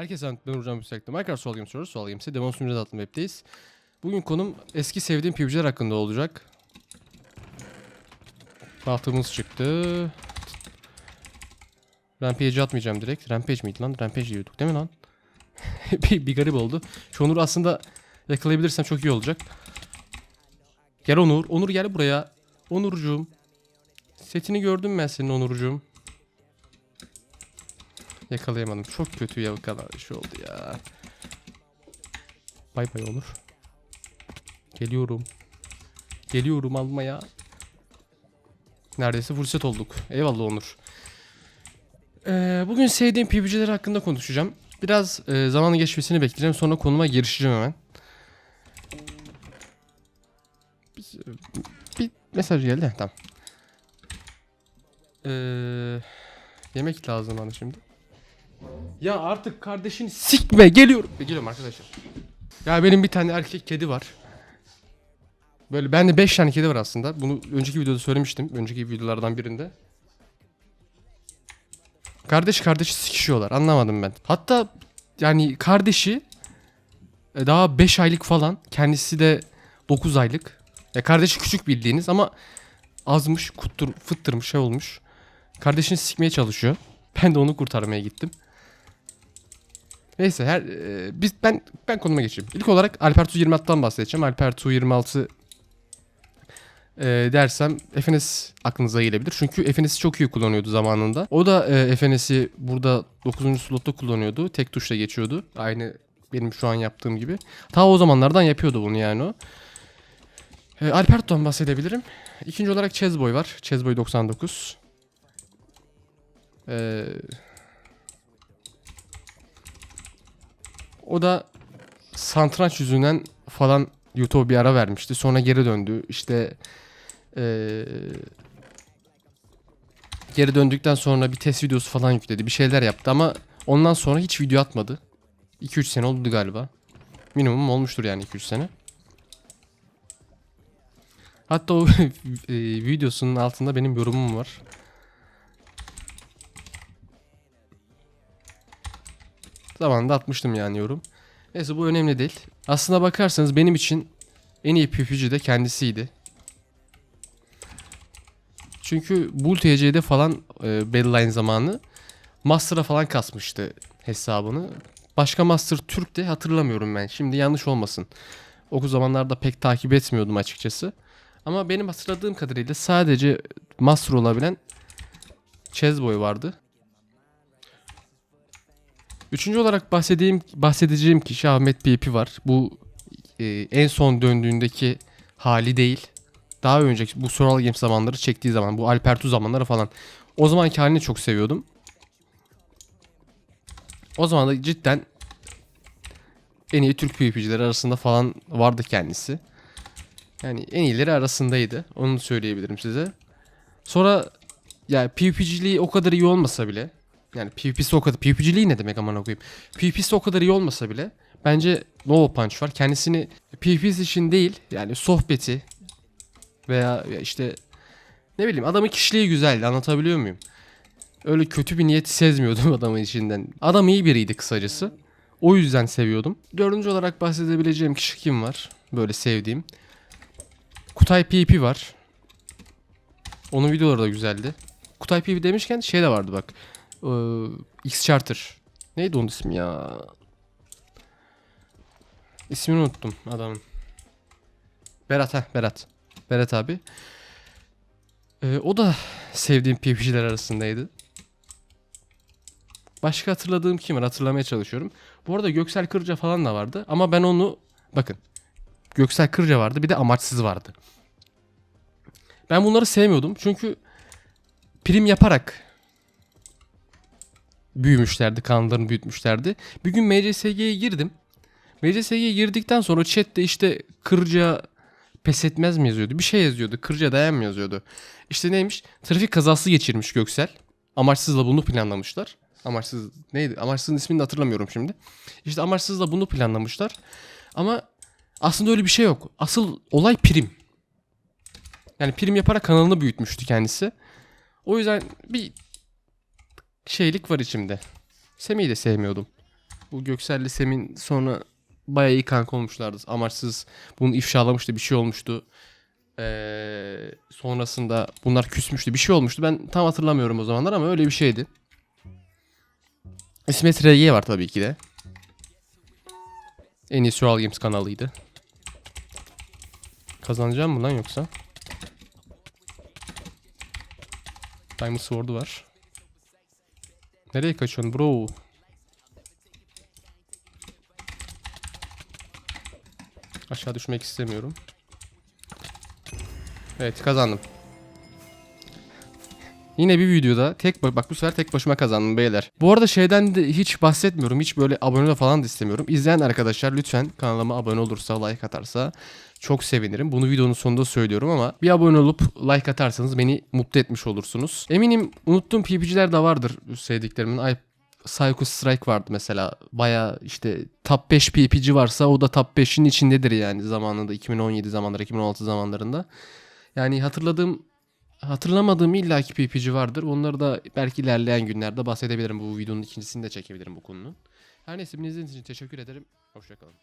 Herkese ben Uğurcan Büyüksek'te. Minecraft Sol Games soruyoruz. Sol Games'e Demon Sunucu'da adlı web'deyiz. Bugün konum eski sevdiğim PUBG'ler hakkında olacak. Tahtımız çıktı. Rampage atmayacağım direkt. Rampage miydi lan? Rampage diyorduk değil mi lan? bir, bir garip oldu. Şu Onur'u aslında yakalayabilirsem çok iyi olacak. Gel Onur. Onur gel buraya. Onurcuğum. Setini gördüm ben senin Onurcuğum. Yakalayamadım. Çok kötü yakalayış oldu ya. Bay bay Onur. Geliyorum. Geliyorum almaya. Neredeyse fırsat olduk. Eyvallah Onur. Ee, bugün sevdiğim PUBG'ler hakkında konuşacağım. Biraz e, zamanın geçmesini bekleyeceğim. Sonra konuma girişeceğim hemen. Biz- bir mesaj geldi. Tamam. Ee, yemek lazım bana şimdi. Ya artık kardeşini sikme geliyorum. Geliyorum arkadaşlar. Ya benim bir tane erkek kedi var. Böyle bende 5 tane kedi var aslında. Bunu önceki videoda söylemiştim. Önceki videolardan birinde. Kardeş kardeşi sikişiyorlar. Anlamadım ben. Hatta yani kardeşi e, daha 5 aylık falan. Kendisi de 9 aylık. Ya kardeşi küçük bildiğiniz ama azmış, kuttur, fıttırmış, şey olmuş. Kardeşini sikmeye çalışıyor. Ben de onu kurtarmaya gittim. Neyse her e, biz ben ben konuma geçeyim. İlk olarak Alpertu 26'dan bahsedeceğim. Alpertu 26 e, dersem FNS aklınıza gelebilir. Çünkü FNS'i çok iyi kullanıyordu zamanında. O da e, FNS'i burada 9. slotta kullanıyordu. Tek tuşla geçiyordu. Aynı benim şu an yaptığım gibi. Ta o zamanlardan yapıyordu bunu yani o. E, Alperto'dan bahsedebilirim. İkinci olarak Chessboy var. Chessboy 99. Eee O da santranç yüzünden falan YouTube'a bir ara vermişti. Sonra geri döndü. İşte eee, geri döndükten sonra bir test videosu falan yükledi. Bir şeyler yaptı ama ondan sonra hiç video atmadı. 2-3 sene oldu galiba. Minimum olmuştur yani 2-3 sene. Hatta o e, videosunun altında benim yorumum var. Zamanında atmıştım yani yorum. Neyse bu önemli değil. Aslına bakarsanız benim için en iyi PvP'ci de kendisiydi. Çünkü Bull TC'de falan e, Battleline zamanı Master'a falan kasmıştı hesabını. Başka Master Türk de hatırlamıyorum ben. Şimdi yanlış olmasın. O zamanlarda pek takip etmiyordum açıkçası. Ama benim hatırladığım kadarıyla sadece Master olabilen Chessboy vardı. Üçüncü olarak bahsedeyim, bahsedeceğim kişi Ahmet BP var. Bu e, en son döndüğündeki hali değil. Daha önceki bu Soral Games zamanları çektiği zaman bu Alpertu zamanları falan. O zamanki halini çok seviyordum. O zaman da cidden en iyi Türk PvP'cileri arasında falan vardı kendisi. Yani en iyileri arasındaydı. Onu söyleyebilirim size. Sonra ya PvP'ciliği o kadar iyi olmasa bile yani PvP'si o kadar PvP'ciliği ne demek aman okuyayım. PvP'si o kadar iyi olmasa bile bence Nova Punch var. Kendisini PvP'si için değil yani sohbeti veya ya işte ne bileyim adamın kişiliği güzeldi anlatabiliyor muyum? Öyle kötü bir niyeti sezmiyordum adamın içinden. Adam iyi biriydi kısacası. O yüzden seviyordum. Dördüncü olarak bahsedebileceğim kişi kim var? Böyle sevdiğim. Kutay PP var. Onun videoları da güzeldi. Kutay PP demişken şey de vardı bak. Ee, X Charter. Neydi onun ismi ya? İsmini unuttum adamın. Berat ha Berat. Berat abi. Ee, o da sevdiğim PvP'ciler arasındaydı. Başka hatırladığım kim var? Hatırlamaya çalışıyorum. Bu arada Göksel Kırca falan da vardı. Ama ben onu... Bakın. Göksel Kırca vardı. Bir de Amaçsız vardı. Ben bunları sevmiyordum. Çünkü prim yaparak büyümüşlerdi. Kanallarını büyütmüşlerdi. Bir gün MCSG'ye girdim. MCSG'ye girdikten sonra chatte işte Kırca pes etmez mi yazıyordu. Bir şey yazıyordu. Kırca dayan mı yazıyordu. İşte neymiş? Trafik kazası geçirmiş Göksel. Amaçsızla bunu planlamışlar. Amaçsız neydi? Amaçsızın ismini de hatırlamıyorum şimdi. İşte amaçsızla bunu planlamışlar. Ama aslında öyle bir şey yok. Asıl olay prim. Yani prim yaparak kanalını büyütmüştü kendisi. O yüzden bir şeylik var içimde. Semih'i de sevmiyordum. Bu Göksel'le Sem'in sonra bayağı iyi kanka olmuşlardı. Amaçsız bunu ifşalamıştı bir şey olmuştu. Ee, sonrasında bunlar küsmüştü bir şey olmuştu. Ben tam hatırlamıyorum o zamanlar ama öyle bir şeydi. İsmet RG var tabii ki de. En iyi Survival Games kanalıydı. Kazanacağım mı lan yoksa? Diamond Sword'u var. Nereye kaçıyorsun bro? Aşağı düşmek istemiyorum. Evet kazandım. Yine bir videoda tek ba- bak bu sefer tek başıma kazandım beyler. Bu arada şeyden de hiç bahsetmiyorum. Hiç böyle abone falan da istemiyorum. İzleyen arkadaşlar lütfen kanalıma abone olursa, like atarsa çok sevinirim. Bunu videonun sonunda söylüyorum ama bir abone olup like atarsanız beni mutlu etmiş olursunuz. Eminim unuttuğum PvP'ciler de vardır sevdiklerimin. Ay Psycho Strike vardı mesela. Baya işte top 5 PvP'ci varsa o da top 5'in içindedir yani zamanında 2017 zamanları 2016 zamanlarında. Yani hatırladığım hatırlamadığım illaki PvP'ci vardır. Onları da belki ilerleyen günlerde bahsedebilirim. Bu videonun ikincisini de çekebilirim bu konunun. Her neyse beni izlediğiniz için teşekkür ederim. Hoşçakalın.